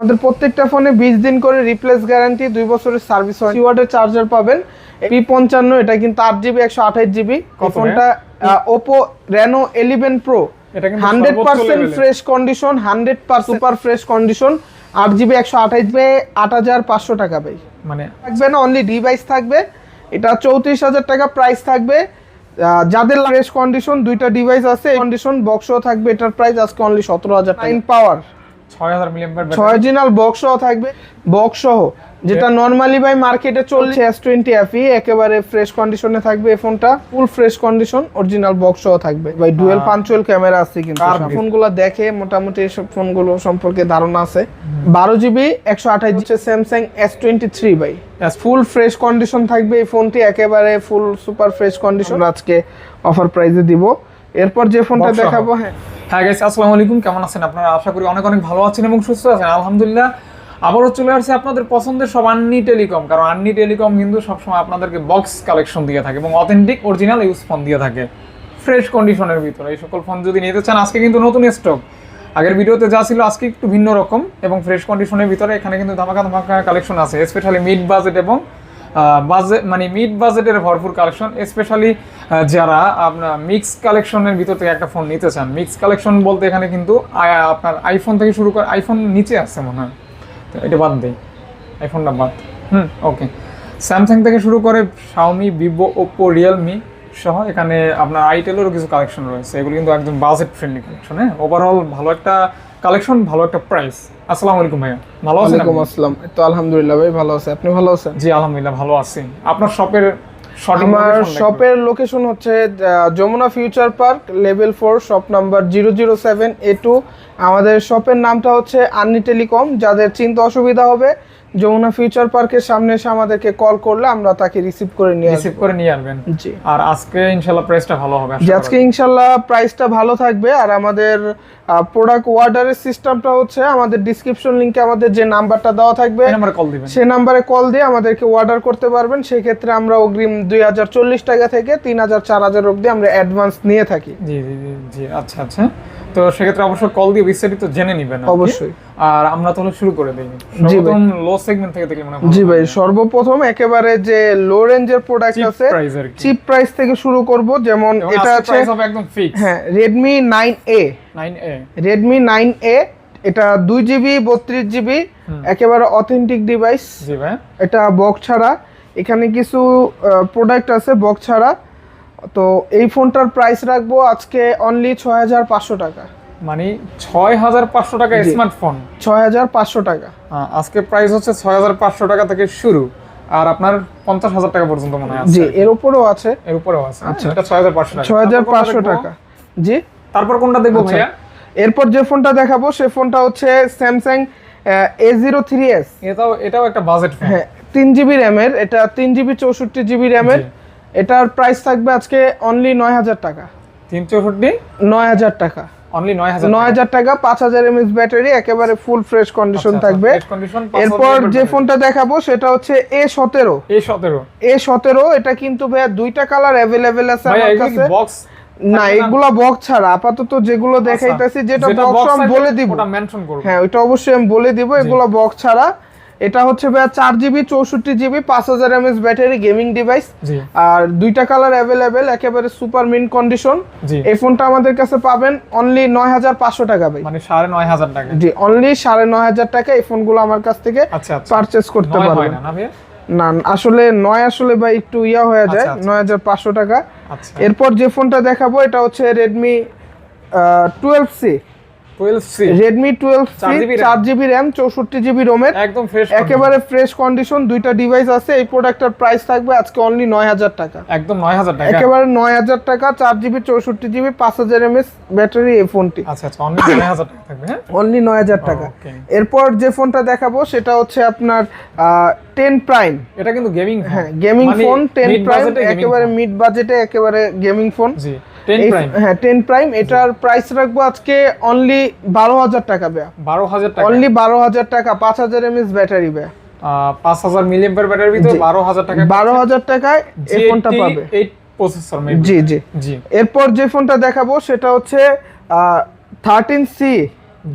আমাদের প্রত্যেকটা ফোনে বিশ দিন করে রিপ্লেস গ্যারান্টি দুই বছরের সার্ভিস ওয়ার্ডের চার্জার পাবেন। পি পঞ্চান্ন এটা কিন্তু আট জিবি একশো আঠাশ জিবি ফোনটা Oppo Reno eleven pro hundred percent fresh condition hundred percent super fresh condition আট জিবি একশো আঠাশ জিবি আট হাজার পাঁচশো টাকা ভাই। মানে থাকবে না অনলি ডিভাইস থাকবে। এটা চৌত্রিশ হাজার টাকা প্রাইস থাকবে। যাদের ফ্রেশ কন্ডিশন দুইটা ডিভাইস আছে কন্ডিশন বক্সও থাকবে এটার প্রাইস আজকে অনলি সতেরো হাজার নাইন পাওয়ার ছয় হাজার মিলিয়াম্পার ছয় অরিজিনাল বক্স সহ থাকবে। বক্স সহ যেটা নর্মালি ভাই মার্কেটে চলছে এস টোয়েন্টি এফই একেবারে ফ্রেশ কন্ডিশনে থাকবে এই ফোনটা full fresh condition original box সহ থাকবে। ভাই ডুয়েল পাঞ্চুয়াল ক্যামেরা আছে কিন্তু ফোনগুলো দেখে মোটামুটি এইসব ফোনগুলো সম্পর্কে ধারণা আছে। বারো জিবি একশো আঠাশ হচ্ছে স্যামসাং এস টোয়েন্টি থ্রি ভাই ফুল ফ্রেশ কন্ডিশন থাকবে এই ফোনটি একেবারে ফুল সুপার ফ্রেশ কন্ডিশন আজকে অফার প্রাইসে দিব। এরপর যে ফোনটা দেখাবো হ্যাঁ। হ্যাঁ গাইস আসসালামু আলাইকুম। কেমন আছেন আপনারা? আশা করি অনেক অনেক ভালো আছেন এবং সুস্থ আছেন। আলহামদুলিল্লাহ, আবারও চলে আসছে আপনাদের পছন্দের সব আন্নি টেলিকম কারণ আন্নি টেলিকম কিন্তু সবসময় আপনাদেরকে বক্স কালেকশন দিয়ে থাকে এবং অথেন্টিক অরিজিনাল ইউজ ফোন দিয়ে থাকে। ফ্রেশ কন্ডিশনের ভিতরে। এই সকল ফোন যদি নিতে চান, আজকে কিন্তু নতুন স্টক আগের ভিডিওতে যা ছিল আজকে একটু ভিন্ন রকম এবং ফ্রেশ কন্ডিশনের ভিতরে এখানে কিন্তু ধামাকা ধামাকা কালেকশন আছে স্পেশালি মিড বাজেট এবং বাজেট মানে মিড বাজেটের ভরপুর কালেকশন স্পেশালি যারা আপনার মিক্স কালেকশনের ভিতর থেকে একটা ফোন নিতে চান। মিক্স কালেকশন বলতে এখানে কিন্তু আপনার আইফোন থেকে শুরু করে আইফোন নিচে আসছে মনে হয়। তো এটা বাদ দেই। আইফোনটা বাদ। হুম ওকে স্যামসাং থেকে শুরু করে শাওমি ভিভো ওপো রিয়েলমি সহ এখানে আপনার আইটেলেরও কিছু কালেকশন রয়েছে। এগুলো কিন্তু একদম বাজেট ফ্রেন্ডলি কালেকশন হ্যাঁ? ওভারঅল ভালো একটা কালেকশন ভালো একটা প্রাইস আসসালামু আলাইকুম ভাইয়া। ভালো আছেন ওয়ালাইকুম? আসসালাম। তো আলহামদুলিল্লাহ ভাই ভালো আছে। আপনি ভালো আছেন? জি আলহামদুলিল্লাহ ভালো আছি। আপনার শপের আমার শপের লোকেশন হচ্ছে Jamuna future park level four shop number zero zero seven A two আমাদের শপের নামটা হচ্ছে আন্নি টেলিকম। যাদের চিন্তা অসুবিধা হবে যমুনা ফিউচার পার্কের সামনে এসে আমাদেরকে কল করলে আমরা তাকে রিসিভ করে নিয়ে রিসিভ করে নিয়ে আসবেন। জি। আর আজকে ইনশাল্লাহ প্রাইসটা ভালো হবে আজকে ইনশাল্লাহ প্রাইসটা ভালো থাকবে। আর আমাদের প্রোডাক্ট অর্ডারের সিস্টেমটা হচ্ছে আমাদের ডিসক্রিপশন লিংকে আমাদের যে নাম্বারটা দেওয়া থাকবে কল দিবেন। সে নাম্বারে কল দিয়ে আমাদেরকে অর্ডার করতে পারবেন। সেই ক্ষেত্রে আমরা অগ্রিম দুই হাজার চল্লিশ টাকা থেকে তিন হাজার চার হাজার অব্দি আমরা অ্যাডভান্স নিয়ে থাকি। জি জি জি আচ্ছা আচ্ছা। তো সেক্ষেত্রে অবশ্যই কল দিয়ে বিস্তারিত জেনে নিবেন অবশ্যই। আর আমরা তাহলে শুরু করে দিই। প্রথম লো সেগমেন্ট থেকে দেখলে মনে হয় জি ভাই সর্বপ্রথম একেবারে যে লো রেঞ্জের প্রোডাক্ট আছে চিপ প্রাইস থেকে শুরু করব। যেমন এটা আছে একদম ফিক্স হ্যাঁ Redmi nine A 9A Redmi nine A এটা দুই জিবি বত্রিশ জিবি একেবারে অথেন্টিক ডিভাইস জি ভাই। এটা বক্স ছাড়া। এখানে কিছু প্রোডাক্ট আছে বক্স ছাড়া। তো এই ফোনটার প্রাইস রাখব আজকে অনলি ছয় হাজার পাঁচশো টাকা। মানে 6500 টাকা স্মার্টফোন ছয় হাজার পাঁচশো টাকা। আজকে প্রাইস হচ্ছে 6500 টাকা থেকে শুরু আর আপনার 50000 টাকা পর্যন্ত মনে হয় জি এর উপরেও আছে। এর উপরেও আছে। আচ্ছা। এটা 6500 টাকা ছয় হাজার তারপর কোনটা পাঁচশো দেখব? টাকা। জি। তারপর কোনটা দেখব আচ্ছা। ভাইয়া? এরপর যে ফোনটা দেখাবো সে ফোনটা হচ্ছে Samsung A zero three S এটাও এটাও একটা বাজেট ফোন হ্যাঁ তিন জিবি র্যামের এটা তিন জিবি চৌষট্টি জিবি র্যামের। এটার প্রাইস থাকবে আজকে অনলি নয় হাজার টাকা। 364 নয় হাজার টাকা। অনলি 9000 নয় হাজার টাকা পাঁচ হাজার এমএস ব্যাটারি একেবারে ফুল ফ্রেশ কন্ডিশন আচ্ছা, থাকবে। এরপর যে ফোনটা দেখাবো সেটা হচ্ছে এ সতেরো। এই 17 এ সতেরো এটা কিন্তু ভাইয়া দুইটা কালার অ্যাভেলেবেল আছে আমার কাছে। বক্স না এগুলা বক্স ছাড়া আপাতত যেগুলো দেখাইতেছি যেটা বক্স আমি বলে দিব। হ্যাঁ ওইটা অবশ্যই আমি বলে দিব এগুলো বক্স ছাড়া। এটা হচ্ছে ভাইয়া চার জিবি চৌষট্টি জিবি পাঁচ হাজার এমএস ব্যাটারি গেমিং ডিভাইস আর দুইটা কালার অ্যাভেলেবেল একেবারে সুপার মিন কন্ডিশন এই ফোনটা আমাদের কাছে পাবেন অনলি নয় হাজার পাঁচশো টাকা ভাই। মানে 9500 টাকা। জি অনলি সাড়ে নয় হাজার টাকা এই ফোনগুলো আমার কাছ থেকে আচ্ছা আচ্ছা। পারচেস করতে পারবেন। না না ভাই না আসলে নয় আসলে ভাই একটু ইয়া হয়ে যায় আচ্ছা, আচ্ছা। নয় হাজার পাঁচশো টাকা। আচ্ছা। এরপর যে ফোনটা দেখাবো এটা হচ্ছে Redmi twelve C 12C Redmi twelve C 4GB RAM। চার জিবি র্যাম চৌষট্টি জিবি রোমের একদম ফ্রেশ একেবারে ফ্রেশ কন্ডিশন দুইটা ডিভাইস আছে এই প্রোডাক্টের প্রাইস থাকবে আজকে অনলি নয় হাজার টাকা। একদম 9000 টাকা। একেবারে নয় হাজার টাকা চার জিবি চৌষট্টি জিবি পাঁচ হাজার এমএস ব্যাটারি এই ফোনটি আচ্ছা আচ্ছা অনলি 9000 টাকা থাকবে হ্যাঁ? অনলি নয় হাজার টাকা। এরপর যে ফোনটা দেখাবো সেটা হচ্ছে আপনার টেন প্রাইম এটা কিন্তু গেমিং হ্যাঁ গেমিং ফোন টেন প্রাইম একেবারে মিড বাজেটে একেবারে গেমিং ফোন জি। 10 প্রাইম হ্যাঁ টেন প্রাইম এটার প্রাইস রাখব আজকে অনলি বারো হাজার টাকা ব্যা 12000 টাকা। অনলি বারো হাজার টাকা পাঁচ হাজার এমএস ব্যাটারি ব্যা আহ, 5000 মিলিঅ্যাম্পিয়ার ব্যাটারির ভিতরে 12000 টাকা বারো হাজার টাকায় এই ফোনটা পাবে। প্রসেসর জি জি। জি। এরপর যে ফোনটা দেখাবো সেটা হচ্ছে থার্টিন সি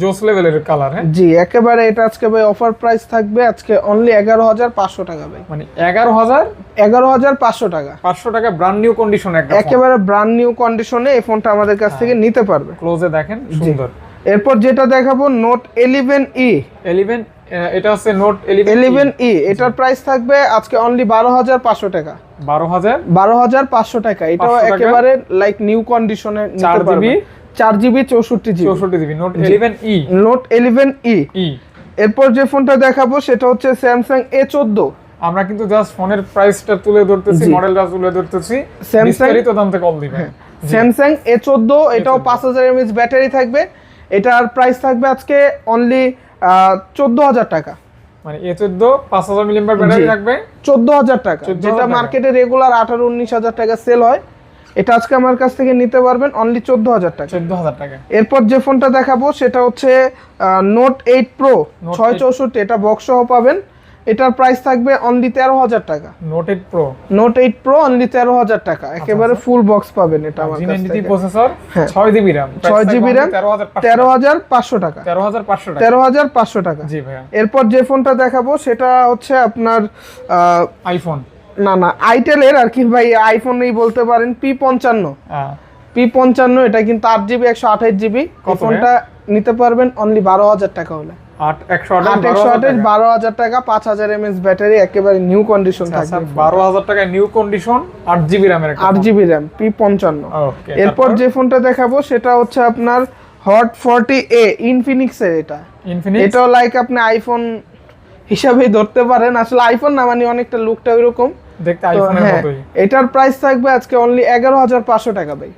জোস লেভেলের কালার হ্যাঁ? জি একেবারে এটা আজকে ভাই অফার প্রাইস থাকবে আজকে অনলি এগারো হাজার পাঁচশো টাকা ভাই। মানে এগারো হাজার? এগারো হাজার পাঁচশো টাকা। পাঁচশো টাকা ব্র্যান্ড নিউ কন্ডিশন একটা একেবারে ব্রান্ড নিউ কন্ডিশনে এই ফোনটা আমাদের কাছ থেকে নিতে পারবে। ক্লোজে দেখেন সুন্দর। এরপর যেটা দেখাবো নোট ইলেভেন ই এলিভেন এটা হচ্ছে নোট এলিভেন ই এটার প্রাইস থাকবে আজকে অনলি বারো হাজার পাঁচশো টাকা। বারো হাজার? বারো হাজার পাঁচশো টাকা। এটাও একেবারে লাইক নিউ কন্ডিশনে চার? চার জিবি চৌষট্টি জিবি। চৌষট্টি GB note eleven E note eleven E এরপর যে ফোনটা দেখাবো সেটা হচ্ছে স্যামসাং এ চোদ্দ। আমরা কিন্তু জাস্ট ফোনের প্রাইসটা তুলে ধরতেছি মডেলটা তুলে ধরতেছি। Samsung- বিস্তারিত দাম থেকে কল দিবেন। স্যামসাং এ চোদ্দ এটাও পাঁচ হাজার এমএচ ব্যাটারি থাকবে। এটার প্রাইস থাকবে আজকে অনলি চোদ্দ হাজার টাকা। মানে এ চোদ্দ পাঁচ হাজার মিলিয়াম ব্যাটারি থাকবে। চোদ্দ হাজার টাকা। যেটা মার্কেটে রেগুলার আঠারো উনিশ হাজার টাকা সেল হয়। এটা আজকে আমার কাছ থেকে নিতে পারবেন অনলি চোদ্দ হাজার টাকা। চোদ্দ হাজার টাকা। এরপর যে ফোনটা দেখাবো সেটা হচ্ছে নোট এইট প্রো ছয় চৌষট্টি এটা বক্স সহ পাবেন। এটার প্রাইস থাকবে অনলি তেরো হাজার টাকা। Note eight pro note eight pro only তেরো হাজার টাকা। একেবারে ফুল বক্স পাবেন এটা আমার প্রসেসর হ্যাঁ। ছয় জিবি র্যাম ছয় জিবি র্যাম তেরো হাজার পাঁচশো টাকা। তেরো হাজার পাঁচশো টাকা। তেরো হাজার পাঁচশো টাকা। জি ভাইয়া। এরপর যে ফোনটা দেখাবো সেটা হচ্ছে আপনার আইফোন না না আইটেলের আর কি ভাই আইফোনেই বলতে পারেন পি পঞ্চান্ন। পি পঞ্চান্ন এটা কিন্তু আট জিবি একশো আঠাশ জিবি। ফোনটা নিতে পারবেন অনলি বারো হাজার টাকা হলে। বারো হাজার টাকা। পাঁচ হাজার এমএস ব্যাটারি একেবারে নিউ কন্ডিশন থাকবে। বারো হাজার টাকা নিউ কন্ডিশন আট জিবি র্যামের আট জিবি র্যাম পি পঞ্চান্ন। এরপর যে ফোনটা দেখাবো সেটা হচ্ছে আপনার হট ফর্টি এ ইনফিনিক্সের এটা। এটাও লাইক আপনি আইফোন হিসাবেই ধরতে পারেন। আসলে আইফোন না মানে অনেকটা লুকটা ওইরকম। দেখতে আইফোনের হ্যাঁ মতোই। এটার প্রাইস থাকবে আজকে অনলি এগারো হাজার পাঁচশো টাকা ভাই।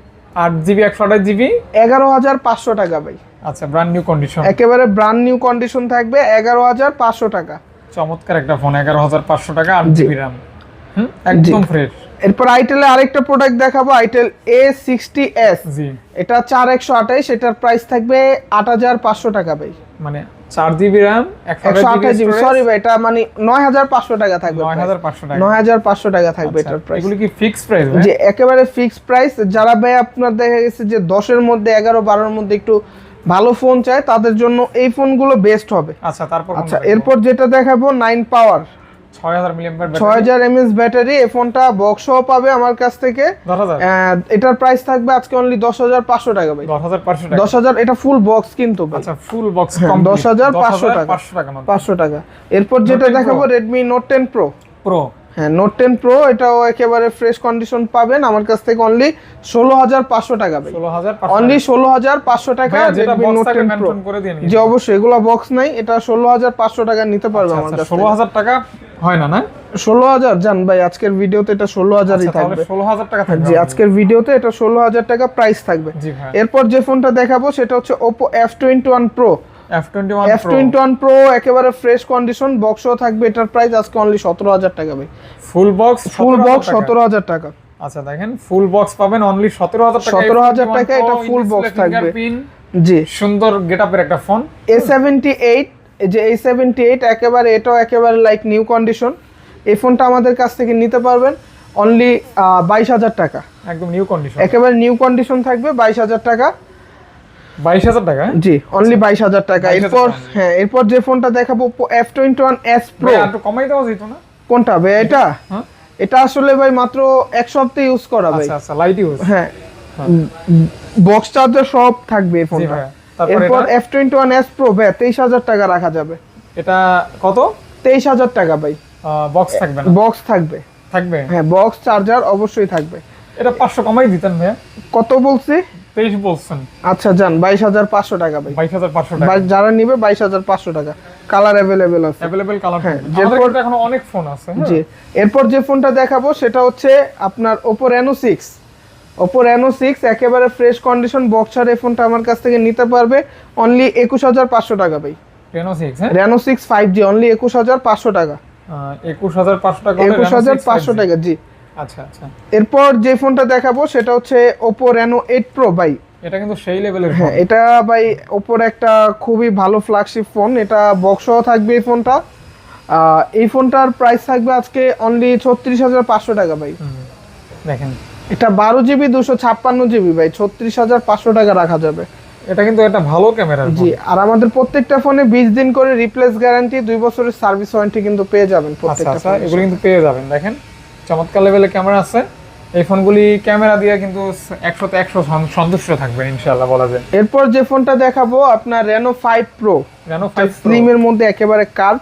আট জিবি একশো আঠাশ জিবি? এগারো হাজার পাঁচশো টাকা ভাই। আচ্ছা ব্র্যান্ড নিউ কন্ডিশন একেবারে ব্রান্ড নিউ কন্ডিশন থাকবে এগারো হাজার পাঁচশো টাকা। চমৎকার একটা ফোন এগারো হাজার পাঁচশো টাকা আট জিবি র্যাম একদম ফ্রেশ এরপর আইটেলে আরেকটা প্রোডাক্ট দেখাবো আইটেল এ সিক্সটি এস এটা চার একশো আঠাইশ এটার প্রাইস থাকবে আট হাজার পাঁচশো টাকা ভাই। মানে চার জিবি র্যাম সরি ভাই এটা মানে নয় হাজার পাঁচশো টাকা থাকবে নয় হাজার পাঁচশো টাকা। নয় হাজার পাঁচশো টাকা থাকবে আচ্ছা, এটার প্রাইস এগুলো কি ফিক্স প্রাইস যে একেবারে ফিক্সড প্রাইস যারা ভাই আপনার দেখা গেছে যে দশের মধ্যে এগারো বারোর মধ্যে একটু ভালো ফোন চায় তাদের জন্য এই ফোনগুলো বেস্ট হবে। আচ্ছা তারপর আচ্ছা এরপর যেটা দেখাবো নাইন পাওয়ার ছয় হাজার মিলিয়াম ছয় হাজার এমএস ব্যাটারি এই ফোনটা বক্স সহ পাবে আমার কাছ থেকে। এটার প্রাইস থাকবে আজকে অনলি দশ হাজার পাঁচশো টাকা ভাই। দশ হাজার পাঁচশো টাকা। দশ হাজার এটা ফুল বক্স কিন্তু আচ্ছা ফুল বক্স হ্যাঁ, কম 10,500 টাকা। এরপর যেটা দেখাবো Redmi note ten pro pro হ্যাঁ নোট টেন প্রো এটাও একেবারে ফ্রেশ কন্ডিশন পাবেন। আমার কাছ থেকে অনলি ষোলো হাজার পাঁচশো টাকা অনলি ষোলো হাজার পাঁচশো টাকা যেটা নোট টেন প্রো যে অবশ্যই এগুলো বক্স নাই এটা ষোলো হাজার পাঁচশো টাকা নিতে পারবে আমার আচ্ছা কাছ ষোলো হাজার টাকা হয় না না? ষোলো হাজার জান ভাই আজকের ভিডিওতে এটা ষোলো হাজারই আচ্ছা, থাকবে। ষোলো হাজার টাকা থাকবে জি আজকের ভিডিওতে এটা ষোলো হাজার টাকা প্রাইস থাকবে। এরপর যে ফোনটা দেখাবো সেটা হচ্ছে Oppo F twenty one pro F twenty one F twenty one pro একেবারে ফ্রেশ কন্ডিশন বক্সও থাকবে এটার প্রাইস আজকে অনলি সতেরো হাজার টাকা ভাই। ফুল বক্স ফুল বক্স সতেরো হাজার টাকা। আচ্ছা দেখেন ফুল বক্স পাবেন অনলি সতেরো হাজার টাকা 17,000 টাকা এটা ফুল বক্স থাকবে। জি। সুন্দর গেটআপের একটা ফোন এ সেভেন্টি এইট যে এ সেভেন্টি এইট একেবারে এটাও একেবারে লাইক নিউ কন্ডিশন এই ফোনটা আমাদের কাছ থেকে নিতে পারবেন অনলি বাইশ হাজার টাকা। একদম নিউ কন্ডিশন একেবারে নিউ কন্ডিশন থাকবে বাইশ হাজার টাকা। টাকা হ্যাঁ? জি অনলি বাইশ হাজার টাকা। এরপর হ্যাঁ এরপর যে ফোনটা দেখাবো F twenty one S pro ভাই, একটু কমাই দেওয়া যেত না? কোনটা ভাই এটা? হ্যাঁ? এটা আসলে ভাই মাত্র এক সপ্তাহ ইউজ করা ভাই। আচ্ছা আচ্ছা লাইট ইউজ হ্যাঁ। বক্স চার্জার সব থাকবে এই ফোনটা। এরপর এটা? F twenty one S pro ভাই তেইশ হাজার টাকা রাখা যাবে। এটা কত? তেইশ হাজার টাকা ভাই। বক্স থাকবে না? বক্স থাকবে। থাকবে? হ্যাঁ বক্স চার্জার অবশ্যই থাকবে। এটা পাঁচশো কমাই দিতেন ভাইয়া। কত বলছি? তেইশ বলছেন। আচ্ছা যান বাইশ হাজার পাঁচশো টাকা ভাই। বাইশ হাজার পাঁচশো টাকা। যারা নিবে বাইশ হাজার পাঁচশো টাকা। কালার অ্যাভেলেবেল আছে। অ্যাভেলেবেল কালার হ্যাঁ, যেরপর- কিন্তু অনেক ফোন আছে হ্যাঁ? জি। এরপর যে ফোনটা দেখাবো সেটা হচ্ছে আপনার Oppo Reno six Oppo Reno six একেবারে ফ্রেশ কন্ডিশন বক্সার এই ফোনটা আমার কাছ থেকে নিতে পারবে। অনলি একুশ হাজার পাঁচশো টাকা ভাই। রেনো সিক্স হ্যাঁ? Reno six five G only একুশ হাজার পাঁচশো টাকা। একুশ হাজার পাঁচশো টাকা একুশ হাজার পাঁচশো টাকা জি। আচ্ছা আচ্ছা। এরপর যে ফোনটা দেখাবো সেটা হচ্ছে ওপো রেনো এইট প্রো ভাই। এটা কিন্তু সেই লেভেলের হ্যাঁ এটা ভাই ওপোর একটা খুবই ভালো ফ্ল্যাগশিপ ফোন এটা বক্সও থাকবে এই ফোনটা। এই ফোনটার প্রাইস থাকবে আজকে অনলি ছত্রিশ হাজার পাঁচশো টাকা ভাই। দেখেন। এটা বারো জিবি দুশো ছাপ্পান্ন জিবি ভাই। ছত্রিশ হাজার পাঁচশো টাকা রাখা যাবে। এটা কিন্তু একটা ভালো ক্যামেরা জি আর আমাদের প্রত্যেকটা ফোনে বিশ দিন করে রিপ্লেস গ্যারান্টি দুই বছরের সার্ভিস ওয়ারেন্টি কিন্তু পেয়ে যাবেন আচ্ছা প্রত্যেকটা আচ্ছা এগুলো কিন্তু পেয়ে যাবেন দেখেন। চমৎকার লেভেলের ক্যামেরা আছে। এই ফোনগুলি ক্যামেরা দিয়ে কিন্তু একশোতে একশো সন্তুষ্ট থাকবেন ইনশাআল্লাহ বলা যায়। এরপর যে ফোনটা দেখাবো আপনার Reno five pro Reno five স্লিমের মধ্যে একেবারে কার্ভ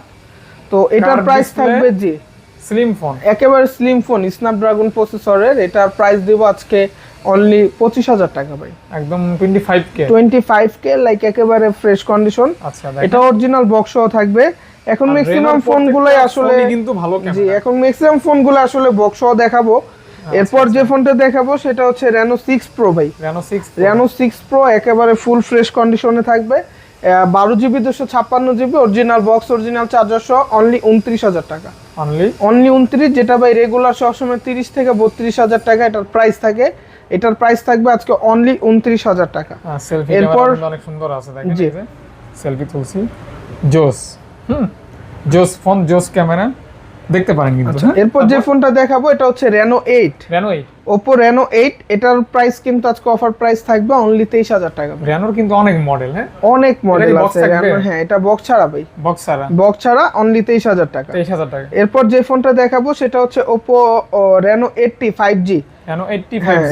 তো এটার প্রাইস থাকবে জি স্লিম ফোন একেবারে স্লিম ফোন স্ন্যাপড্রাগন প্রসেসরের এটার প্রাইস দিব আজকে অনলি পঁচিশ হাজার টাকা ভাই। একদম twenty five K twenty five K like একেবারে ফ্রেশ কন্ডিশন আচ্ছা এটা অরিজিনাল বক্স সহ থাকবে। এখন ম্যাক্সিমাম ফোনগুলোই আসলে কিন্তু ভালো জি এখন ম্যাক্সিমাম ফোনগুলো আসলে বক্স দেখাবো। আচ্ছা, এরপর যে ফোনটা দেখাবো সেটা হচ্ছে রেনো সিক্স প্রো ভাই। Reno six Reno six pro একেবারে ফুল ফ্রেশ কন্ডিশনে থাকবে। বারো জিবি দুশো ছাপ্পান্ন GB original box original charger সহ অনলি উনত্রিশ হাজার টাকা। অনলি অনলি উনত্রিশ যেটা ভাই রেগুলার সবসময় তিরিশ থেকে বত্রিশ হাজার টাকা এটার প্রাইস থাকে। এটার প্রাইস থাকবে আজকে অনলি উনত্রিশ হাজার টাকা। সেলফি এরপর- ক্যামেরা অনেক সুন্দর আছে দেখেন জি। সেলফি তুলছি। জোস হুম। জোস ফোন জোস ক্যামেরা। দেখতে পারেন কিন্তু হ্যাঁ? এরপর যে ফোনটা দেখাবো এটা হচ্ছে রেনো এইট রেনো এই ওপো রেনো এইট এটার প্রাইস কিন্তু আজকে অফার প্রাইস থাকবে অনলি তেইশ হাজার টাকা রেনোর কিন্তু অনেক মডেল হ্যাঁ? অনেক মডেল আছে হ্যাঁ এটা বক্স ছাড়া ভাই। বক্স ছাড়া? বক্স ছাড়া অনলি তেইশ হাজার টাকা। তেইশ হাজার টাকা। এরপর যে ফোনটা দেখাবো সেটা হচ্ছে Oppo Reno eighty five G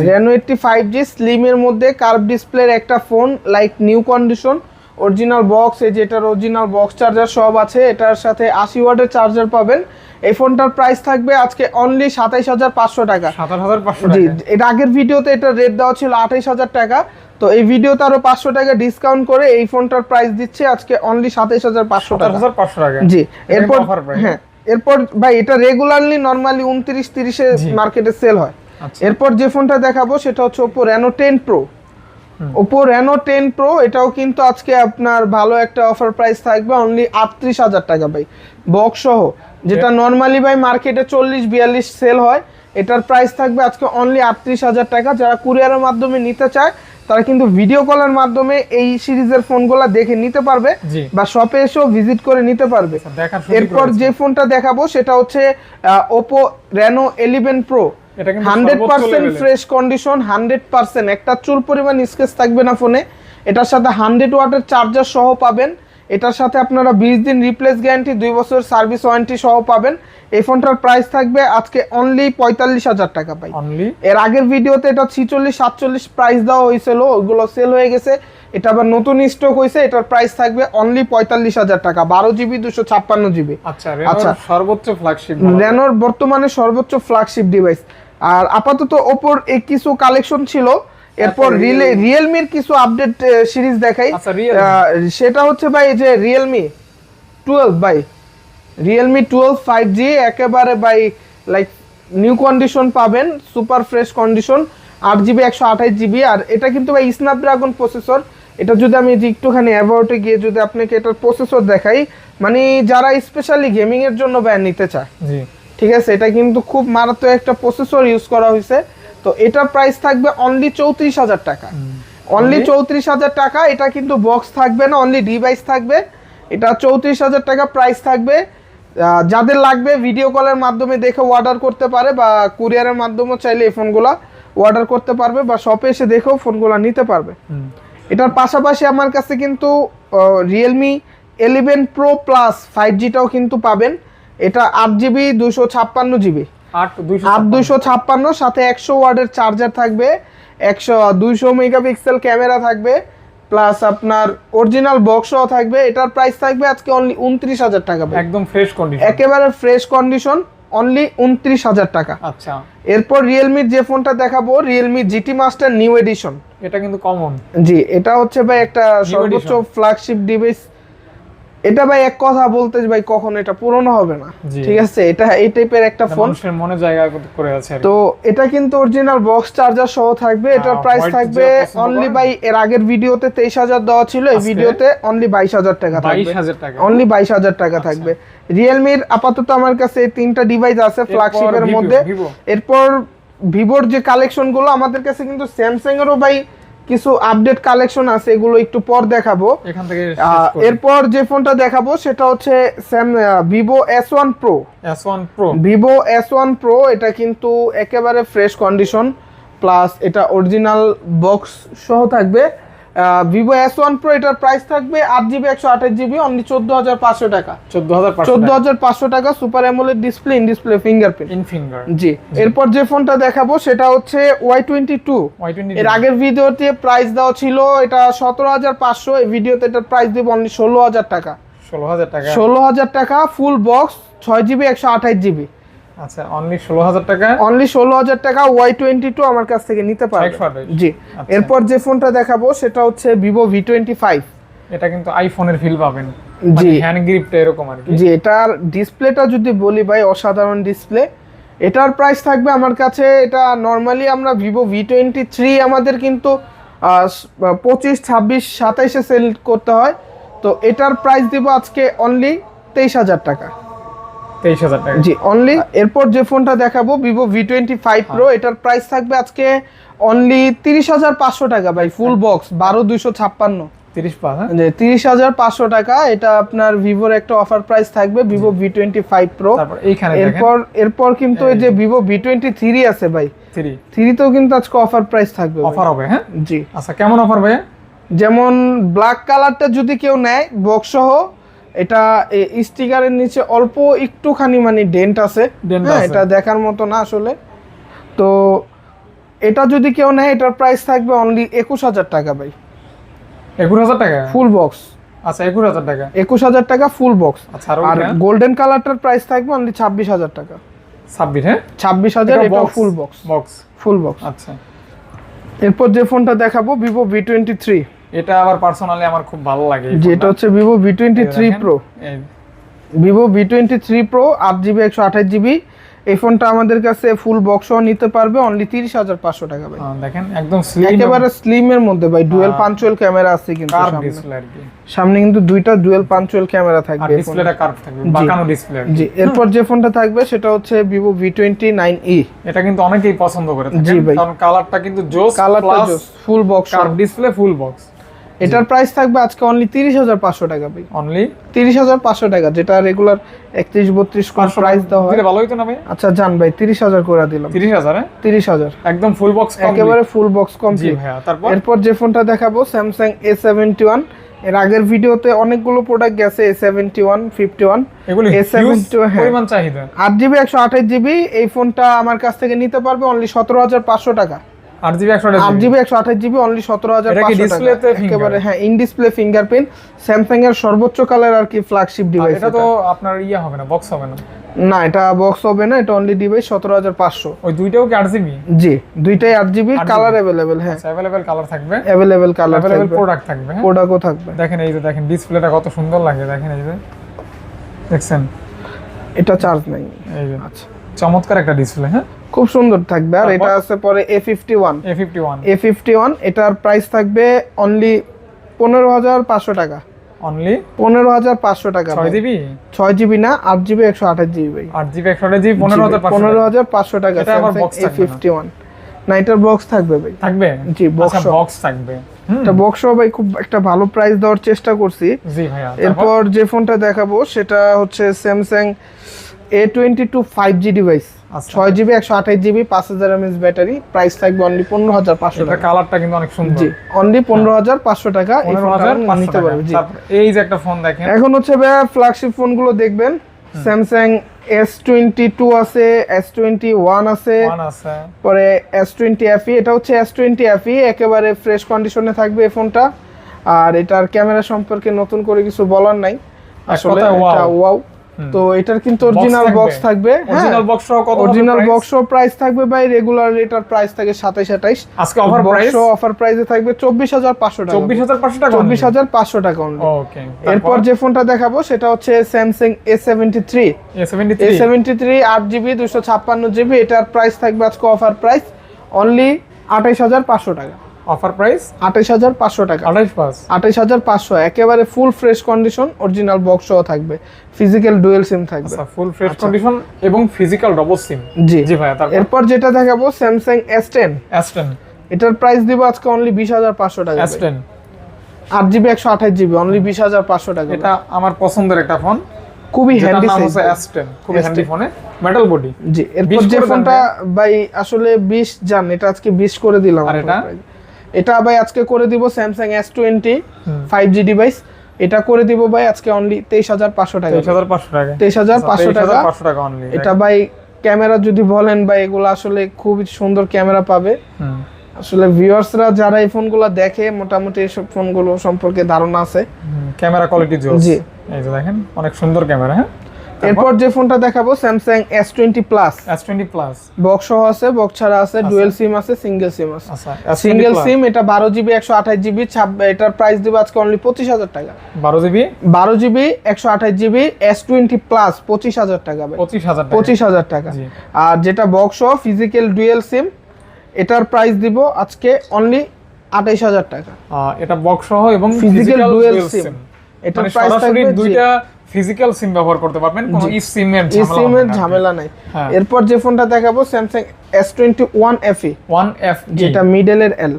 Reno eighty five G স্লিমের মধ্যে কার্ভ ডিসপ্লের একটা phone like new condition original box এই যে এটার অরিজিনাল বক্স চার্জার সব আছে এটার সাথে আশি ওয়াটের চার্জার পাবেন। এই ফোনটার প্রাইস থাকবে আজকে অনলি সাতাইশ হাজার পাঁচশো টাকা। সাতাশ হাজার পাঁচশো জি এর আগের ভিডিওতে এটা রেট দেওয়া ছিল আঠাইশ হাজার টাকা। তো এই ভিডিওতে আরও পাঁচশো টাকা ডিসকাউন্ট করে এই ফোনটার প্রাইস দিচ্ছে আজকে অনলি সাতাইশ হাজার পাঁচশো টাকা। পাঁচশো টাকা। জি এরপর হ্যাঁ এরপর ভাই এটা রেগুলারলি নর্মালি উনত্রিশ তিরিশে। মার্কেটে সেল হয়। আচ্ছা। এরপর যে ফোনটা দেখাবো সেটা হচ্ছে Oppo Reno ten pro Oppo Reno ten pro এটাও কিন্তু আজকে আপনার ভালো একটা অফার প্রাইস থাকবে অনলি আটত্রিশ হাজার টাকা ভাই বক্স সহ যেটা নর্মালি ভাই মার্কেটে চল্লিশ বিয়াল্লিশ সেল হয় এটার প্রাইস থাকবে আজকে অনলি আটত্রিশ হাজার টাকা যারা কুরিয়ারের মাধ্যমে নিতে চায় তারা কিন্তু ভিডিও কলের মাধ্যমে এই সিরিজের ফোনগুলো দেখে নিতে পারবে বা শপে এসেও ভিজিট করে নিতে পারবে। আচ্ছা, এরপর যে ফোনটা দেখাবো সেটা হচ্ছে Oppo Reno eleven pro hundred সর্বোচ্চ percent level-এর। Fresh condition hundred percent. একটা চুল পরিমাণ স্কেচ থাকবে না ফোনে। এটার সাথে হান্ড্রেড ওয়াটের চার্জার সহ পাবেন। এটার সাথে আপনারা বিশ দিন রিপ্লেস গ্যারান্টি দুই বছর সার্ভিস ওয়ারেন্টি সহ পাবেন। এই ফোনটার প্রাইস থাকবে আজকে অনলি পঁয়তাল্লিশ হাজার টাকা পাই এর আগের ভিডিওতে এটা ছিচল্লিশ সাতচল্লিশ প্রাইস দেওয়া হয়েছিল ওইগুলো সেল হয়ে গেছে। এটা আবার নতুন স্টক হয়েছে এটার প্রাইস থাকবে অনলি পঁয়তাল্লিশ হাজার টাকা বারো জিবি দুশো ছাপ্পান্ন জিবি আচ্ছা আচ্ছা। সর্বোচ্চ ফ্ল্যাগশিপ রেনোর বর্তমানে সর্বোচ্চ ফ্ল্যাগশিপ ডিভাইস আর আপাতত ওপোর এই কিছু কালেকশন ছিল। এরপর রিয়েলমির কিছু আপডেট সিরিজ দেখাই। আচ্ছা, সেটা হচ্ছে ভাই যে রিয়েলমি টুয়েলভ বাই রিয়েলমি টুয়েলভ ফাইভ জি একেবারে বাই লাইক নিউ কন্ডিশন পাবেন সুপার ফ্রেশ কন্ডিশন আট জিবি একশো আঠাইশ জিবি আর এটা কিন্তু ভাই স্ন্যাপড্রাগন প্রসেসর এটা যদি আমি একটুখানি অ্যাবাউটে গিয়ে যদি আপনাকে এটার প্রসেসর দেখাই মানে যারা স্পেশালি গেমিংয়ের জন্য ব্যান নিতে চায়। জি। ঠিক আছে? এটা কিন্তু খুব মারাত্মক একটা প্রসেসর ইউজ করা হয়েছে। তো এটা প্রাইস থাকবে অনলি চৌত্রিশ হাজার টাকা। অনলি চৌত্রিশ হাজার টাকা এটা কিন্তু বক্স থাকবে না অনলি ডিভাইস থাকবে। এটা চৌত্রিশ হাজার টাকা প্রাইস থাকবে। যাদের লাগবে ভিডিও কলের মাধ্যমে দেখে অর্ডার করতে পারে বা কুরিয়ারের মাধ্যমে চাইলে এই ফোনগুলা অর্ডার করতে পারবে বা শপে এসে দেখেও ফোনগুলো নিতে পারবে। এটার পাশাপাশি আমার কাছে কিন্তু Realme eleven pro plus five জিটাও কিন্তু পাবেন। এটা আট জিবি দুশো ছাপ্পান্ন জিবি। আট দুইশো দুশো ছাপ্পান্ন। সাথে একশো ওয়ার্ডের চার্জার থাকবে একশো দুইশো মেগাপিক্সেল ক্যামেরা থাকবে প্লাস আপনার অরিজিনাল বক্সও থাকবে এটার প্রাইস থাকবে আজকে অনলি উনত্রিশ হাজার টাকা একদম ফ্রেশ কন্ডিশন একেবারে ফ্রেশ কন্ডিশন অনলি উনত্রিশ হাজার টাকা। আচ্ছা। এরপর রিয়েলমির যে ফোনটা দেখাবো Realme GT master new edition এটা কিন্তু কমন জি এটা হচ্ছে ভাই একটা সর্বোচ্চ ফ্ল্যাগশিপ ডিভাইস এটা ভাই এক কথা বলতে ভাই কখনো এটা পুরনো হবে না। ঠিক আছে? এটা এই টাইপের একটা ফোন মানুষের মনে জায়গা করে আছে তো এটা কিন্তু অরিজিনাল বক্স চার্জার সহ থাকবে। এটার প্রাইস থাকবে অনলি। বাই এর আগের ভিডিওতে তেইশ হাজার দেওয়া ছিল এই ভিডিওতে অনলি বাইশ হাজার টাকা থাকবে। হাজার টাকা। অনলি বাইশ হাজার টাকা আচ্ছা। থাকবে। রিয়েলমির আপাতত আমার কাছে এই তিনটা ডিভাইস আছে ফ্ল্যাগশিপের মধ্যে। এরপর ভিভোর যে কালেকশনগুলো আমাদের কাছে কিন্তু স্যামসাং এরও ভাই কিছু আপডেট কালেকশন আছে এগুলো একটু পর দেখাবো। এখান থেকে এরপর যে ফোনটা দেখাবো সেটা হচ্ছে Sam Vivo S one pro S one pro Vivo S one pro এটা কিন্তু একেবারে ফ্রেশ কন্ডিশন প্লাস এটা অরিজিনাল বক্স সহ থাকবে। ভিভো এস ওয়ান প্রো এটার প্রাইস থাকবে আট জিবি একশো আঠাশ জিবি অনলি চোদ্দ হাজার পাঁচশো টাকা। চোদ্দ হাজার চোদ্দ হাজার পাঁচশো টাকা super AMOLED display in display fingerprint in finger জি এরপর যে ফোনটা দেখাবো সেটা হচ্ছে ওয়াই টোয়েন্টি টু এর আগের ভিডিওতে প্রাইস দেওয়া ছিল এটা সতেরো হাজার পাঁচশো এই ভিডিওতে এটার প্রাইস দিব অনলি ষোলো হাজার টাকা। ষোলো হাজার টাকা। ষোলো হাজার টাকা ফুল বক্স ছয় জিবি একশো আঠাশ জিবি। আচ্ছা অনলি টাকা? অনলি ষোলো হাজার টাকা ওয়াই টোয়েন্টি টু আমার কাছ থেকে নিতে পারবে। 128 জি। আচ্ছা। এরপর যে ফোনটা দেখাবো সেটা হচ্ছে এটা কিন্তু আইফোনের ফিল পাবেন। জি। হ্যান্ড গ্রিপটা এরকম আর কি। জি এটার ডিসপ্লেটা যদি বলি ভাই অসাধারণ ডিসপ্লে এটার প্রাইস থাকবে আমার কাছে এটা নর্মালি আমরা ভিভো ভি টোয়েন্টি থ্রি আমাদের কিন্তু পঁচিশ ছাব্বিশ সাতাইশে সেল করতে হয়। তো এটার প্রাইস দিব আজকে অনলি তেইশ হাজার টাকা। তেইশ হাজার টাকা। জি অনলি এরপর যে ফোনটা দেখাবো Vivo V twenty five pro এটার প্রাইস থাকবে আজকে অনলি তিরিশ হাজার পাঁচশো টাকা ভাই ফুল বক্স বারো দুইশো ছাপ্পান্ন। তিরিশ পাঁচ হ্যাঁ? যে তিরিশ হাজার পাঁচশো টাকা এটা আপনার ভিভোর একটা অফার প্রাইস থাকবে Vivo V twenty five pro এরপর এরপর কিন্তু এই যে ভিভো ভি টোয়েন্টি থ্রি আছে ভাই। থ্রি থ্রিতেও কিন্তু আজকে অফার প্রাইস থাকবে অফার হবে হ্যাঁ? জি। আচ্ছা কেমন অফার ভাই যেমন ব্ল্যাক কালারটা যদি কেউ নেয় বক্স সহ এটা স্টিকারের নিচে অল্প একটুখানি মানে ডেন্ট আছে। হ্যাঁ এটা দেখার মতো না আসলে। তো এটা যদি কেউ নেয় এটার প্রাইস থাকবে অনলি একুশ হাজার টাকা ভাই। একুশ হাজার টাকা? ফুল বক্স আচ্ছা একুশ হাজার টাকা। একুশ হাজার টাকা ফুল বক্স আচ্ছা আর আর গোল্ডেন কালারটার প্রাইস থাকবে অনলি ছাব্বিশ হাজার টাকা। ছাব্বিশ হ্যাঁ? ছাব্বিশ হাজার এটা full box box full box আচ্ছা। এরপর যে ফোনটা দেখাবো ভিভো ভি টোয়েন্টি থ্রি এটা আবার পার্সোনালি আমার খুব ভালো লাগে যেটা হচ্ছে ভিভো ভি টোয়েন্টি এই three pro Vivo V twenty three pro আট জিবি একশো আঠাশ জিবি এই ফোনটা আমাদের কাছে ফুল বক্সও নিতে পারবে অনলি তিরিশ হাজার পাঁচশো টাকা ভাই। দেখেন একদম স্লিম একেবারে স্লিম এর মধ্যে ভাই ডুয়েল হ্যাঁ। পাঞ্চুয়াল ক্যামেরা আছে কিন্তু কার্ভ সামনে। ডিসপ্লে আর কি। সামনে কিন্তু দুইটা ডুয়েল পাঞ্চুয়াল ক্যামেরা থাকবে। ডিসপ্লেটা কার্ভ থাকবে বাঁকানো ডিসপ্লে জি এরপর যে ফোনটা থাকবে সেটা হচ্ছে Vivo V twenty nine E এটা কিন্তু অনেকেই পছন্দ করে থাকেন জি ভাই। কারণ কালারটা কিন্তু জোস কালারটা plus full box curve display full box এটার প্রাইস থাকবে আজকে অনলি তিরিশ হাজার পাঁচশো টাকা ভাই। অনলি তিরিশ হাজার পাঁচশো টাকা যেটা রেগুলার একত্রিশ বত্রিশ প্রাইস দেওয়া হয়। ভালো হইতো না ভাই? আচ্ছা জান ভাই তিরিশ হাজার করে দিলাম। তিরিশ হাজার হ্যাঁ? তিরিশ হাজার। একদম ফুল বক্স একেবারে ফুল বক্স জি কমপ্লিট তারপর? এরপর যে ফোনটা দেখাবো স্যামসাং এ সেভেন্টি ওয়ানের আগের ভিডিওতে অনেকগুলো প্রোডাক্ট গেছে A seventy one fifty one huge 72 হ্যাঁ। পরিমাণ চাহিদা। আট জিবি একশো আঠাশ জিবি এই ফোনটা আমার কাছ থেকে নিতে পারবে অনলি সতেরো হাজার পাঁচশো টাকা। আট জিবি একশো আট জিবি। একশো আঠাশ জিবি অনলি সতেরো হাজার এটা কি পাঁচশো display টাকা তে একেবারে হ্যাঁ ইন ডিসপ্লে ফিঙ্গারপ্রিন্ট স্যামসাং এর সর্বোচ্চ কালার আর কি ফ্ল্যাগশিপ ডিভাইস এটা তো আপনার ইয়ে হবে না বক্স হবে না? না এটা বক্স হবে না এটা অনলি ডিভাইস সতেরো হাজার পাঁচশো। ওই দুইটাও কি আট জিবি? জি দুইটাই আট জিবি কালার অ্যাভেলেবেল হ্যাঁ। অ্যাভেলেবেল কালার থাকবে। অ্যাভেলেবেল কালার অ্যাভেলেবেল প্রোডাক্ট থাকবে হ্যাঁ। প্রোডাক্টও থাকবে। দেখেন এই যে দেখেন ডিসপ্লেটা কত সুন্দর লাগে দেখেন এই যে। দেখছেন? এটা চার্জ নাই। এই আচ্ছা। চমৎকার একটা ডিসপ্লে হ্যাঁ। খুব সুন্দর থাকবে। আর এটা আছে পরে A fifty one A fifty one A fifty one এটার প্রাইস থাকবে অনলি পনেরো হাজার পাঁচশো টাকা। অনলি পনেরো হাজার পাঁচশো টাকা ছয় জিবি? ছয় জিবি না আট জিবি একশো আঠাশ জিবি আট জিবি একশো আট জিবি পনেরো হাজার পনেরো টাকা। হাজার পাঁচশো টাকা এ। ফিফটি ওয়ান না? এটার বক্স থাকবে ভাই। থাকবে? জি, box আচ্ছা বক্স থাকবে। এটা বক্স ভাই খুব একটা ভালো প্রাইস দেওয়ার চেষ্টা করছি। জি ভাইয়া এরপর যে ফোনটা দেখাবো সেটা হচ্ছে Samsung A twenty two five G device. ছয় জিবি একশো আঠাশ জিবি পাঁচ হাজার এমএস ব্যাটারি প্রাইস থাকবে অনলি পনেরো হাজার পাঁচশো টাকা। কালারটা কিন্তু অনেক সুন্দর। জি অনলি পনেরো হাজার পাঁচশো টাকা নিতে জি। এই যে একটা ফোন দেখেন। এখন হচ্ছে ভাইয়া ফ্ল্যাগশিপ ফোনগুলো দেখবেন। স্যামসাং এস টোয়েন্টি টু আছে এস টোয়েন্টি ওয়ান আছে। পরে এস টোয়েন্টি এফি এটা হচ্ছে এস টোয়েন্টি এফি একেবারে ফ্রেশ কন্ডিশনে থাকবে এই ফোনটা আর এটার ক্যামেরা সম্পর্কে নতুন করে কিছু বলার নাই। আসলে কথায় এটা ওয়াও তো এটার কিন্তু অরিজিনাল বক্স থাকবে? হ্যাঁ। অরিজিনাল বক্স সহ কত অরিজিনাল বক্স প্রাইস থাকবে ভাই রেগুলার এটার প্রাইস থাকে সাতাইশ আঠাইশ। আজকে অফার প্রাইস অফার প্রাইসে থাকবে চব্বিশ হাজার পাঁচশো টাকা চব্বিশ হাজার পাঁচশো টাকা চব্বিশ হাজার পাঁচশো টাকা only। ওকে এরপর যে ফোনটা দেখাবো সেটা হচ্ছে থ্রি আট জিবি দুশো ছাপ্পান্ন জিবি এটার প্রাইস থাকবে আজকে অফার প্রাইস অনলি আঠাইশ হাজার পাঁচশো টাকা। অফার প্রাইস আঠাইশ হাজার পাঁচশো টাকা। আঠাইশ পাঁচ। আঠাইশ হাজার পাঁচশো একেবারে full fresh condition original box সহ থাকবে। ফিজিক্যাল ডুয়েল সিম থাকবে। ফুল ফ্রেশ কন্ডিশন এবং ফিজিক্যাল ডবল সিম জি। জি ভাইয়া এরপর যেটা দেখাবো স্যামসাং এস টেন অ্যাস্টন এটার প্রাইস দিব আজকে অনলি বিশ হাজার পাঁচশো টাকা অ্যাস্টন আট জিবি একশো আঠাশ জিবি অনলি বিশ হাজার পাঁচশো টাকা এটা আমার পছন্দের একটা ফোন খুবই হ্যান্ডি অ্যাস্টন খুবই হ্যান্ডি ফোনে মেটাল বডি জি এরপর যে ফোনটা ভাই আসলে বিশ জান এটা আজকে বিশ করে দিলাম আর এটা? এটা ভাই আজকে করে দিব Samsung S twenty five G device এটা করে দিব ভাই আজকে অনলি তেইশ হাজার পাঁচশো টাকা। তেইশ হাজার পাঁচশো টাকা। তেইশ হাজার পাঁচশো টাকা। পাঁচশো টাকা অনলি এটা ভাই ক্যামেরা যদি বলেন ভাই এগুলো আসলে খুবই সুন্দর ক্যামেরা পাবে। আসলে ভিউয়ার্সরা যারা এই ফোনগুলো দেখে মোটামুটি এইসব ফোনগুলো সম্পর্কে ধারণা আছে। ক্যামেরা কোয়ালিটি জোস। জি। এই যে দেখেন অনেক সুন্দর ক্যামেরা হ্যাঁ? এরপর যে ফোনটা দেখাবো Samsung S twenty plus S twenty plus box সহ আছে বক্স ছাড়া আছে ডুয়েল সিম আছে সিঙ্গেল সিম আছে। আচ্ছা সিঙ্গেল সিম এটা বারো জিবি একশো আঠাশ জিবি এটার প্রাইস দিব আজকে অনলি পঁচিশ হাজার টাকা। বারো জিবি? বারো জিবি একশো আঠাশ জিবি এস টোয়েন্টি প্লাস পঁচিশ হাজার টাকা পঁচিশ হাজার টাকা। পঁচিশ হাজার টাকা। জি। আর যেটা বক্স সহ ফিজিক্যাল ডুয়েল সিম এটার প্রাইস দিব আজকে অনলি আঠাইশ হাজার টাকা। এটা বক্স সহ এবং ফিজিক্যাল ডুয়াল সিম এটার মানে প্রাইস থাকবে দুইটা ফিজিক্যাল সিম ব্যবহার করতে পারবেন কোনো ই সিম সিমের এই সিমের ঝামেলা নাই। হ্যাঁ। এরপর যে ফোনটা দেখাবো ওয়ান এফি ওয়ান এফ যেটা মিডলের এল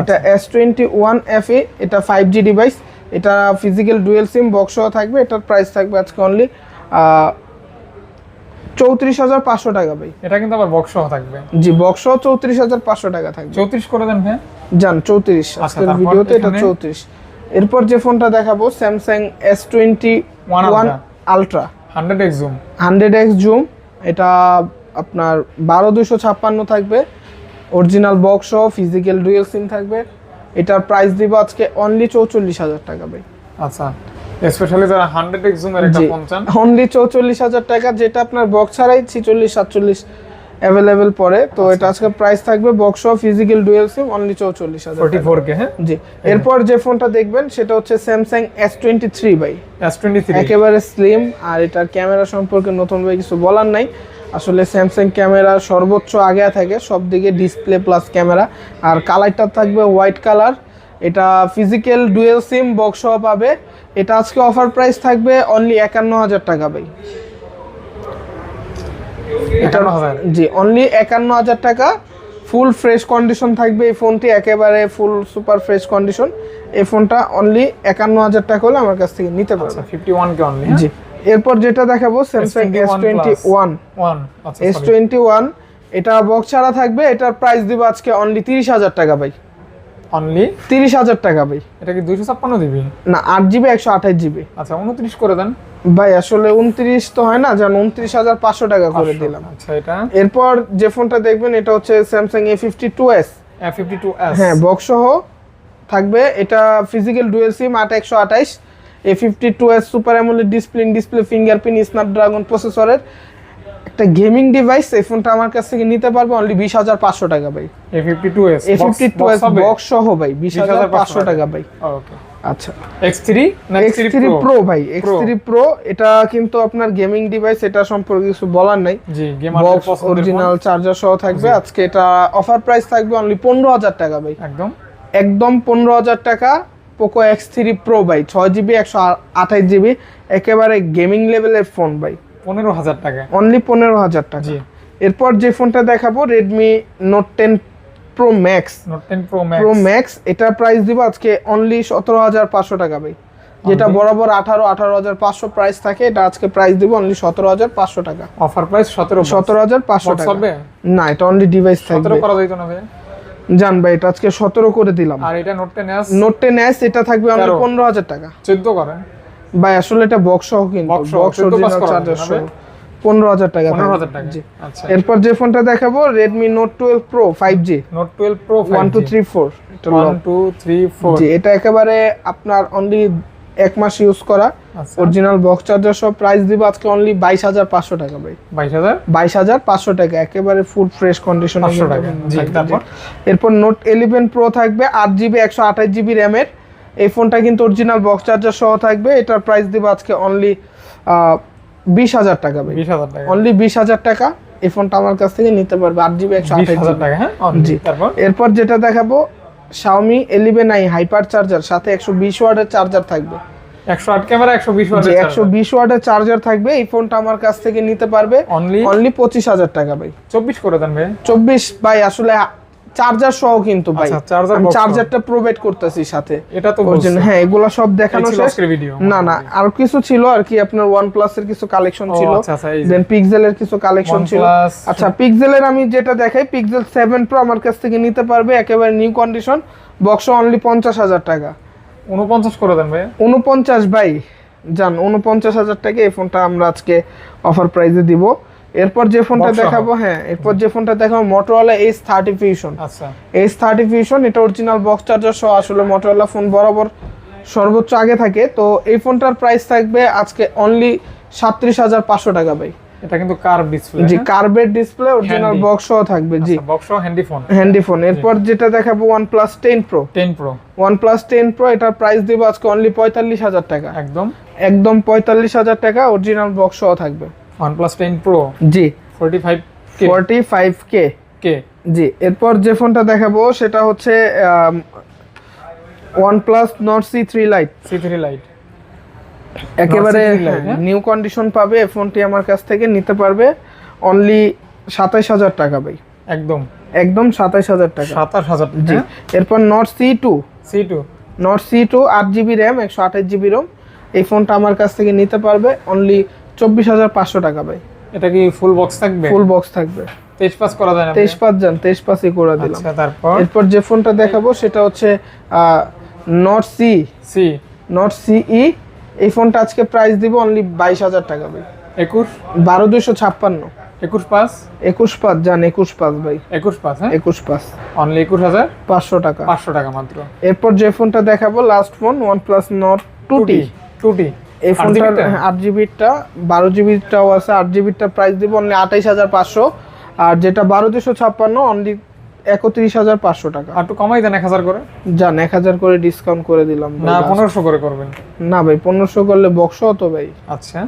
এটা আচ্ছা। টোয়েন্টি ওয়ান এফি এটা ফাইভ জি ডিভাইস এটা ফিজিক্যাল ডুয়েল সিম বক্স সহ থাকবে এটার প্রাইস থাকবে আজকে অনলি চৌত্রিশ হাজার পাঁচশো টাকা ভাই। এটা কিন্তু আবার বক্স থাকবে। জি বক্স চৌত্রিশ হাজার পাঁচশো টাকা থাকবে। চৌত্রিশ করে দেন হ্যাঁ যান চৌত্রিশ। আজকের তারপর ভিডিওতে এটা? চৌত্রিশ। এরপর যে ফোনটা দেখাবো Samsung S twenty one. Ultra hundred X zoom hundred X zoom এটা আপনার বারো দুশো ছাপ্পান্ন থাকবে। অরিজিনাল বক্স সহ ফিজিক্যাল ডুয়েল সিম থাকবে। এটার প্রাইস দিব আজকে অনলি চৌচল্লিশ হাজার টাকা ভাই। আচ্ছা স্পেশালি যারা হান্ড্রেড এক্স জুমের একটা ফোন চান। অনলি চৌচল্লিশ হাজার টাকা যেটা আপনার বক্স ছাড়াই ছিচল্লিশ সাতচল্লিশ অ্যাভেলেবেল পড়ে তো এটা আজকে প্রাইস থাকবে বক্স সহ ফিজিক্যাল ডুয়েল সিম অনলি চৌচল্লিশ হাজার ফোর্টি ফোর কে হ্যাঁ? জি। এরপর যে ফোনটা দেখবেন সেটা হচ্ছে স্যামসাং এস টোয়েন্টি থ্রি বাই এস টোয়েন্টি থ্রি একেবারে স্লিম আর এটার ক্যামেরা সম্পর্কে নতুন ভাবে কিছু বলার নাই। আসলে স্যামসাং ক্যামেরা সর্বোচ্চ আগে থাকে সব দিকে ডিসপ্লে প্লাস ক্যামেরা আর কালারটা থাকবে হোয়াইট কালার এটা ফিজিক্যাল ডুয়েল সিম বক্স পাবে। এটা আজকে অফার প্রাইস থাকবে অনলি একান্ন হাজার টাকা ভাই। একান্ন হাজার জি অনলি একান্ন হাজার টাকা ফুল ফ্রেশ কন্ডিশন থাকবে এই ফোনটি একেবারে ফুল সুপার ফ্রেশ কন্ডিশন এই ফোনটা অনলি একান্ন হাজার টাকা হলে আমার কাছ থেকে নিতে পারবে। আচ্ছা ফিফটি ওয়ান কে অনলি জি এরপর যেটা দেখাবো Samsung S S21 twenty one S twenty one এটা বক্স ছাড়া থাকবে এটার প্রাইস দিব আজকে অনলি তিরিশ হাজার টাকা ভাই। অনলি তিরিশ হাজার টাকা ভাই। এটা কি দুইশো ছাপ্পান্ন দিবি না আট জিবি একশো আঠাশ জিবি। আচ্ছা উনত্রিশ করে দেন। ভাই আসলে উনত্রিশ তো হয় না যেন উনত্রিশ হাজার পাঁচশো টাকা করে দিলাম। আচ্ছা এটা? এরপর যে ফোনটা দেখবেন এটা হচ্ছে Samsung A fifty two S fifty two S হ্যাঁ বক্স সহ থাকবে। এটা ফিজিক্যাল ডুয়েল সিম আট একশো আঠাইশ A fifty two S super AMOLED display display fingerprint Snapdragon প্রসেসরের একটা গেমিং ডিভাইস এই ফোনটা আমার কাছ থেকে নিতে পারবে অনলি বিশ হাজার পাঁচশো টাকা ভাই। A fifty two S A fifty two S box সহ ভাই বিশ হাজার পাঁচশো টাকা ভাই। ওকে আচ্ছা। এক্স থ্রি না ভাই এটা কিন্তু আপনার গেমিং ডিভাইস এটা সম্পর্কে কিছু বলার নাই। জি গেমার অরিজিনাল চার্জার সহ থাকবে। আজকে এটা অফার প্রাইস থাকবে অনলি পনেরো হাজার টাকা ভাই। একদম। একদম পনেরো হাজার টাকা পোকো এক্স থ্রি প্রো ভাই ছয় জিবি একশো আঠাশ জিবি একেবারে গেমিং লেভেলের ফোন ভাই। পনেরো হাজার টাকা। অনলি পনেরো হাজার টাকা। জি। এরপর যে ফোনটা দেখাবো Redmi note ten pro max note ten pro max pro max এটা প্রাইস দিব আজকে অনলি সতেরো হাজার পাঁচশো টাকা ভাই। যেটা বরাবর আঠারো আঠারো হাজার পাঁচশো প্রাইস থাকে এটা আজকে প্রাইস দিব অনলি সতেরো হাজার পাঁচশো টাকা। অফার প্রাইস সতেরো সতেরো হাজার পাঁচশো টাকা। না এটা অনলি ডিভাইস থাকবে। করা যাইতো না ভাই। জান ভাই এটা আজকে সতেরো করে দিলাম। আর এটা নোট টেন নোট টেন এটা থাকবে অনলি। পনেরো হাজার টাকা। চোদ্দ করেন ভাই আসলে এটা বক্স সহ কিন্তু বক্স 14 অরিজিনাল pass করা চার্জার যাবে সহ। পনেরো হাজার টাকা পনেরো। হাজার টাকা। জি। আচ্ছা। এরপর যে ফোনটা দেখাবো Redmi note twelve pro five G note twelve pro one two three four one two three four G এটা একেবারে আপনার অনলি এক মাস ইউজ করা। অরিজিনাল বক্স চার্জার সব প্রাইস দিব আজকে অনলি বাইশ হাজার পাঁচশো টাকা ভাই। বাইশ হাজার? বাইশ হাজার পাঁচশো টাকা একেবারে ফুল ফ্রেশ কন্ডিশন 500 টাকা। জি, তারপর? এরপর নোট ইলেভেন প্রো থাকবে আট জিবি একশো আঠাশ জিবি র্যামের এই ফোনটা কিন্তু অরিজিনাল বক্স চার্জার সহ থাকবে। এটার প্রাইস দিব আজকে অনলি বিশ হাজার টাকা বিশ হাজার টাকা। অনলি বিশ হাজার টাকা। এই ফোনটা আমার কাছ থেকে নিতে পারবে আট জিবি একশো আঠাশ হাজার টাকা হ্যাঁ? জি। তারপর? এরপর যেটা দেখাবো Xiaomi eleven i hyper charger সাথে একশো বিশ ওয়ার্ডের চার্জার থাকবে। একশো আট ক্যামেরা একশো বিশ যে একশো বিশ ওয়ার্ডের চার্জার থাকবে। এই ফোনটা আমার কাছ থেকে নিতে পারবে অনলি অনলি পঁচিশ হাজার টাকা ভাই। চব্বিশ করে দেন ভাই। চব্বিশ ভাই আসলে চার্জার সহ কিন্তু ভাই। আচ্ছা, চার্জারটা প্রোভাইড করতেছি সাথে। এটা তো Original, বলছি। হ্যাঁ এগুলো সব দেখানো শেষ। না না আর কিছু ছিল আর কি আপনার প্লাস এর কিছু কালেকশন ছিল। আচ্ছা, আচ্ছা, যে। দেন পিক্সেলের কিছু কালেকশন ছিল। OnePlus, আচ্ছা পিক্সেলের আমি যেটা দেখাই পিক্সেল সেভেন প্রো আমার কাছ থেকে নিতে পারবে একেবারে নিউ কন্ডিশন বক্স অনলি পঞ্চাশ হাজার টাকা। উনপঞ্চাশ করে দেন ভাই উনপঞ্চাশ ভাই জান উনপঞ্চাশ হাজার টাকা এই ফোনটা আমরা আজকে অফার প্রাইসে দিব। এরপর যে ফোনটা দেখাবো হ্যাঁ এরপর যে ফোনটা দেখাবো মোটরওয়ালা এইচ থার্টি ফিউশন আচ্ছা। এইচ থার্টি ফিউশন এটা অরিজিনাল বক্স চার্জার সহ আসলে মোটরওয়ালা ফোন বরাবর সর্বোচ্চ আগে থাকে। তো এই ফোনটার প্রাইস থাকবে আজকে অনলি সাতত্রিশ হাজার পাঁচশো টাকা ভাই। এটা কিন্তু কার ডিসপ্লে জি কার্বেট ডিসপ্লে অরিজিনাল। বক্স সহ থাকবে জি। Box handy phone handy phone এরপর যেটা দেখাবো ten pro ten pro OnePlus ten pro এটার প্রাইস দিব আজকে অনলি পঁয়তাল্লিশ হাজার টাকা। একদম। একদম পঁয়তাল্লিশ হাজার টাকা অরিজিনাল বক্স সহ থাকবে। OnePlus টেন প্রো জি। Forty five forty five K K জি এরপর যে ফোনটা দেখাবো সেটা হচ্ছে OnePlus Nord C three Lite C three Lite একেবারে Nord C3 Lite, হ্যাঁ? নিউ কন্ডিশন পাবে এই ফোনটি আমার কাছ থেকে নিতে পারবে। অনলি সাতাইশ হাজার টাকা ভাই। একদম। একদম সাতাইশ হাজার টাকা। সাতাশ হাজার জি এরপর Nord C two C two Nord C two আট জিবি র্যাম একশো আঠাশ জিবি রোম এই ফোনটা আমার কাছ থেকে নিতে পারবে। অনলি চব্বিশ হাজার পাঁচশো টাকা ভাই। এটা কি ফুল বক্স থাকবে? ফুল বক্স থাকবে। তেইশ পাস করা যায় না তেইশ পাঁচ যান তেইশ পাঁচই করে দিলাম। আচ্ছা তারপর? এরপর যে ফোনটা দেখাবো সেটা হচ্ছে নট সি সি নট সিই এই ফোনটা আজকে প্রাইস দিব অনলি বাইশ হাজার টাকা ভাই। একুশ? বারো দুশো ছাপ্পান্ন। একুশ পাস একুশ পাঁচ যান একুশ পাঁচ ভাই। একুশ পাস হ্যাঁ? একুশ পাঁচ। অনলি একুশ হাজার? পাঁচশো টাকা। পাঁচশো টাকা মাত্র। এরপর যে ফোনটা দেখাবো last phone OnePlus Nord two T two T এই ফোনটার আট জিবিরটা বারো জিবিরটাও আছে আট জিবিরটা প্রাইস দিব অনলি আঠাইশ হাজার পাঁচশো। আর যেটা বারো দুশো ছাপ্পান্ন অনলি একত্রিশ হাজার পাঁচশো টাকা। আর একটু কমাই দেন এক হাজার করে। যান এক হাজার করে ডিসকাউন্ট করে দিলাম না পনেরোশো করে করবেন। না ভাই পনেরোশো করলে বক্স হতো ভাই। আচ্ছা।